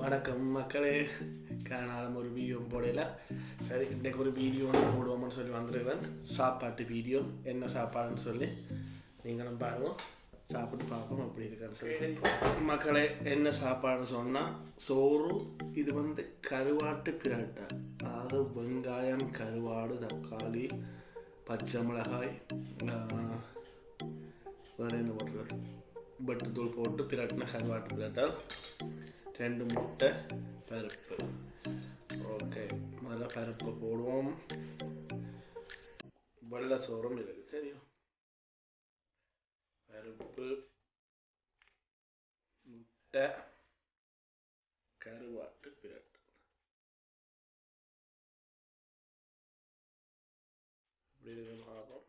வணக்கம் மக்களே. காணாலும் ஒரு வீடியோ போடல. சரி இன்றைக்கு ஒரு வீடியோ ஒன்று போடுவோம்னு சொல்லி வந்திருக்கிறேன். சாப்பாட்டு வீடியோ என்ன சாப்பாடுன்னு சொல்லி நீங்களும் பாருவோம் சாப்பிட்டு பார்ப்போம் அப்படி இருக்கான்னு சொல்லி மக்களே என்ன சாப்பாடுன்னு சொன்னால் சோறு இது வந்து கருவாட்டு பிரட்டை. அதாவது வெங்காயம் கருவாடு தக்காளி பச்சை மிளகாய் வேறு என்ன போட்டுருக்காரு? வெட்டுத்தூள் போட்டு பிராட்டினா கருவாட்டு பிரட்டால் ரெண்டு முட்டை பருப்பு. ஓகே முதல்ல பருப்பு போடுவோம். வெள்ளை சோறும் இருக்கு சரியா பருப்பு முட்டை கருவாட்டு பிரட்டு. இப்படி இருக்கு பார்ப்போம்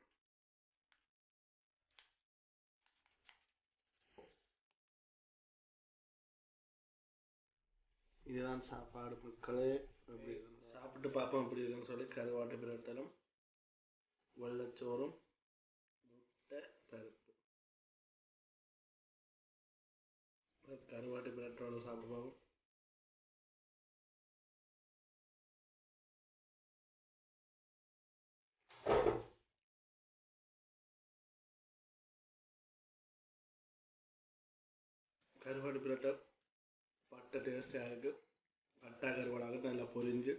இதுதான் சாப்பாடு மக்களே அப்படி சாப்பிட்டு பார்ப்போம் எப்படி இருக்குன்னு சொல்லி கருவாட்டு பிரட்டலும் வெள்ளச்சோறும் முட்டை பருப்பு. கருவாட்டு பிரட்டோட சாப்பிடுவோம் கருவாட்டு பிரட்டை பட்டை டேஸ்டாக இருக்குது பட்டா கருவாடாக நல்லா பொரிஞ்சு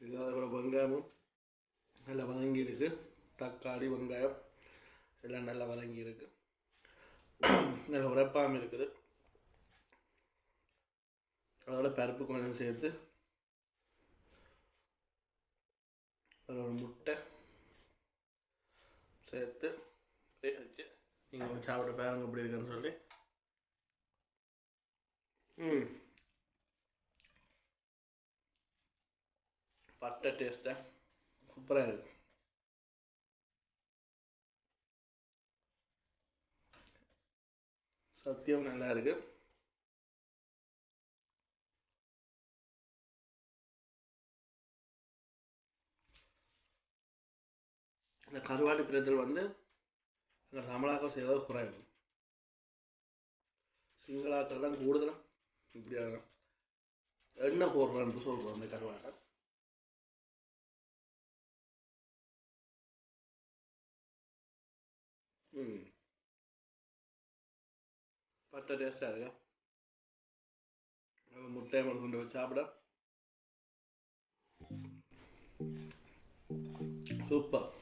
இல்லாத கூட வெங்காயமும் நல்லா வதங்கி இருக்கு தக்காளி வெங்காயம் எல்லாம் நல்லா வதங்கி இருக்கு நல்லா உரைப்பாமல் இருக்குது. அதோட பருப்பு கொஞ்சம் சேர்த்து அதில் ஒரு முட்டை சேர்த்து வச்சு நீங்கள் சாப்பிட பாருங்க எப்படி இருக்குன்னு சொல்லி. பட்டை டேஸ்ட்டாக சூப்பராக இருக்கு. சத்தியம் நல்லா இருக்கு. இந்த கருவாட்டு பிரதல் வந்து எங்கள் தமிழாக்கள் செய்வது குறைவு. சிங்களாக்கள் தான் கூடுதலாக இப்படியாக என்ன போடுறேன்னு சொல்கிறோம் அந்த கருவாட்டை ம். பட்டை டேஸ்டாக இருக்கு? முட்டையை மட்டும் கொண்டு வச்சு சாப்பிட. சூப்பர்.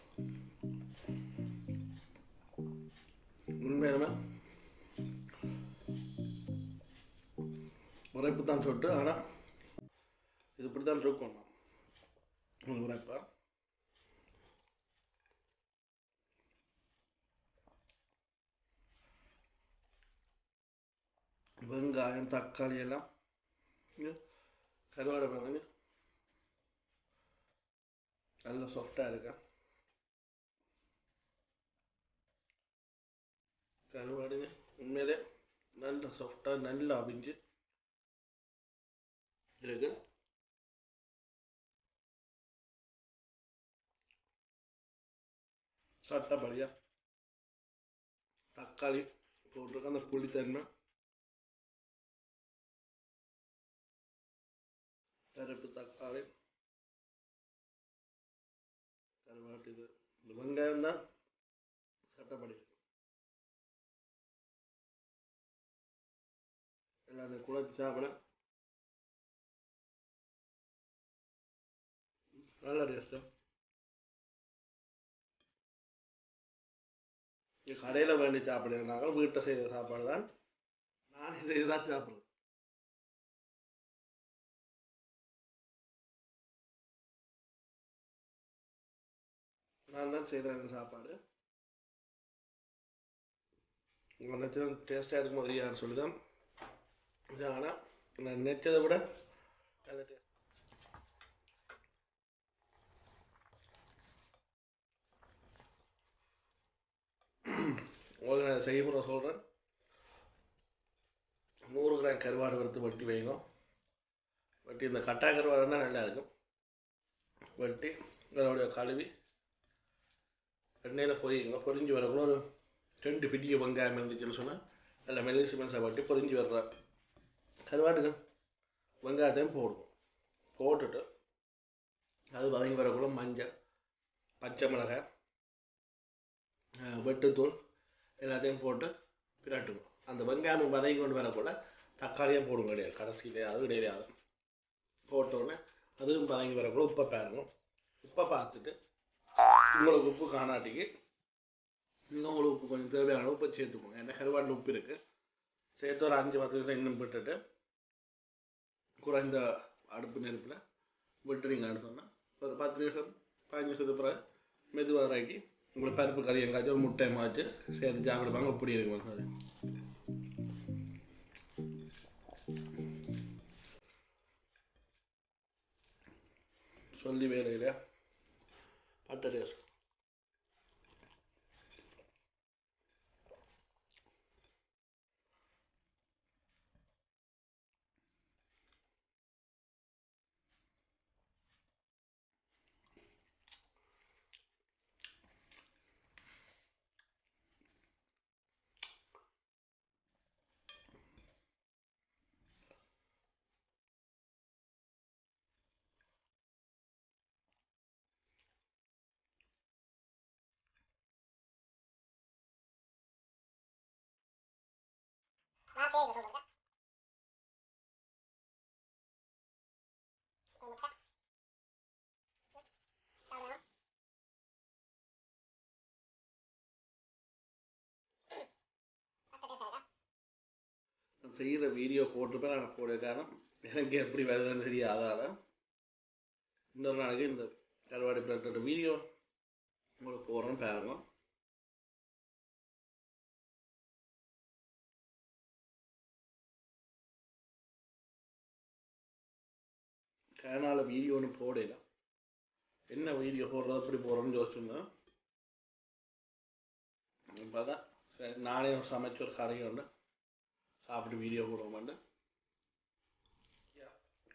உண்மையாலுமே இப்படி தான் சொல்லிட்டு ஆனால் இது இப்படி தான் இருக்கும் நான் இப்போ வெங்காயம் தக்காளி எல்லாம் இங்க கருவாடை பாருங்க. நல்ல சாஃப்டாக இருக்கா. கருவாடுங்க உண்மையிலே நல்ல சாஃப்டாக நல்லா அவிஞ்சு இருக்கு. சட்டப்படியா. தக்காளி போட்டிருக்க அந்த புளித்தன்மை கருப்பு தக்காளி. கருவாட்டு இது இந்த வெங்காயம் தான் சட்டப்படி. எல்லாத்தையும் குழச்சி சாப்பிட நல்ல டேஸ்ட்டு இங்கே கடையில் வேண்டி சாப்பிடுறதுனால வீட்டை செய்த சாப்பாடு தான். நான் இதை இதுதான் சாப்பிடுவேன் நான் தான் செய்கிறேன் இந்த சாப்பாடு. உங்கள் நினச்சது டேஸ்ட்டாக இருக்கும் மாதிரியான்னு சொல்லி தான் இது ஆனால் நான் நினச்சதை விட நல்ல டேஸ்ட் உங்களுக்கு நான் சொல்கிறேன் நூறு கிராம் கருவாடு வறுத்து வட்டி வைங்க. வட்டி இந்த கட்டா கருவாடுனா நல்லா இருக்கும். வட்டி அதோடைய கழுவி எண்ணெயில் பொரியுங்க பொரிஞ்சு வரக்குள்ள ஒரு ரெண்டு பிடிய வெங்காயம் இருந்துச்சுன்னு சொன்னால் நல்லா மெலிசு மெலிசாக வட்டி பொரிஞ்சு வர்ற கருவாட்டுக்கு வெங்காயத்தையும் போடுவோம். போட்டுட்டு அது வதங்கி வரக்குள்ள மஞ்சள் பச்சை மிளகாய் வெட்டுத்தூள் எல்லாத்தையும் போட்டு பிரட்டுவோம் அந்த வெங்காயம் வதங்கி கொண்டு வரக்குள்ள தக்காளியும் போடுங்க கிடையாது கடைசியிலையாவது இடையிலையாவது போட்டோன்னே அதுவும் வதங்கி வரக்குள்ள உப்பை பாருங்க. உப்பை பார்த்துட்டு உங்களுக்கு உப்பு காணாட்டிக்கு இன்னும் உங்களுக்கு உப்பு கொஞ்சம் தேவையான உப்பை சேர்த்துக்கோங்க. ஏன்னா கருவாட்டில் உப்பு இருக்குது சேர்த்து ஒரு அஞ்சு பத்து நிமிஷம் இன்னும் விட்டுட்டு குறைந்த அடுப்பு நெருப்பில் விட்டுறீங்கன்னு சொன்னால் ஒரு பத்து நிமிஷம் பதினஞ்சு நிமிஷத்துக்கு பிறகு மெதுவாக இறக்கி உங்களுக்கு பருப்பு கறி எங்காச்சும் ஒரு முட்டை மாச்சு சேர்த்து சாப்பிடுவாங்க. அப்படி இருக்கும் சார் சொல்லி வேலையில் பட்ட நான் பேர் செய்கிற வீடியோ போட்டுப்பேன் நான் போட காரணம் எனக்கு எப்படி வருதுன்னு தெரியாதால இன்னொரு நாளைக்கு இந்த கருவாடு பிளட்டோட வீடியோ உங்களுக்கு போடுறேன்னு பாருங்க. சேனலில் வீடியோ ஒன்று போடல. என்ன வீடியோ போடுறது எப்படி போடுறோன்னு யோசிச்சுருந்தேன் இப்போ தான் சரி நானே சமைச்ச ஒரு கறி உண்டு சாப்பிட்டு வீடியோ போடுவோம்ண்டு.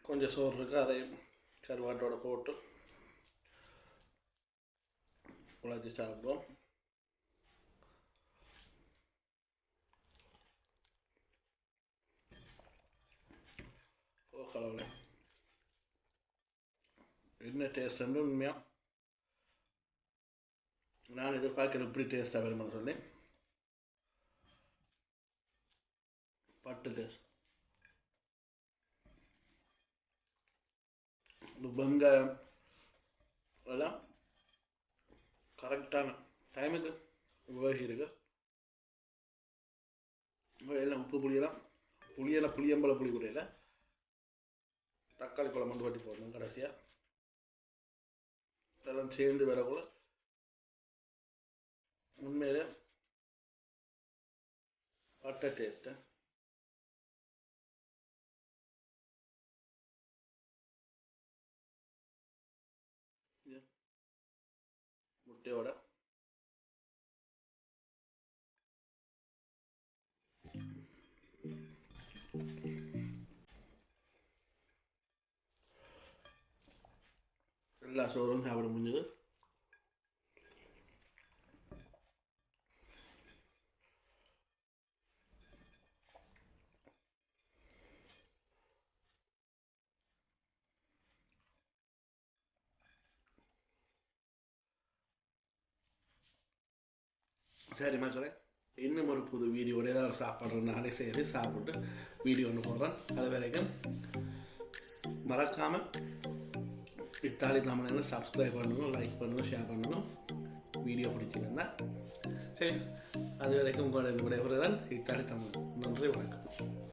கொஞ்சம் சோறு இருக்குது அதையும் கருவாட்டோட போட்டு குழச்சி சாப்பிடுவோம். ஓ கடவுளே என்ன டேஸ்ட்னு உண்மையாக நான் எதிர்பார்க்குற இப்படி டேஸ்ட்டாக வேணும்னு சொல்லி பட்டு டேஸ்ட் வெங்காயம் எல்லாம் கரெக்டான டைமுக்கு உபயோகிருக்கு எல்லாம் உப்பு புளியெல்லாம் புளியெல்லாம் புளியம்பளை புளி குறையில தக்காளி பழம் வந்து வட்டி போடணும் கடைசியாக இதெல்லாம் சேர்ந்து வரக்குள்ள உண்மையிலே பட்ட டேஸ்ட்டு முட்டையோட எல்லா சோறும் சாப்பிட முடிஞ்சது சரி மக்களே இன்னும் ஒரு புது வீடியோட ஏதாவது சாப்பிட்ற நாளே செய்து சாப்பிட்டு வீடியோ ஒன்று போடுறேன் அது வரைக்கும் மறக்காமல் இத்தாலி தமிழ் சப்ஸ்கிரைப் பண்ணணும் லைக் பண்ணணும் ஷேர் பண்ணணும் வீடியோ பிடிச்சிருந்தா சரி அது வரைக்கும் உங்களோட விடைபெறுகிறேன் இத்தாலி தமிழ் நன்றி வணக்கம்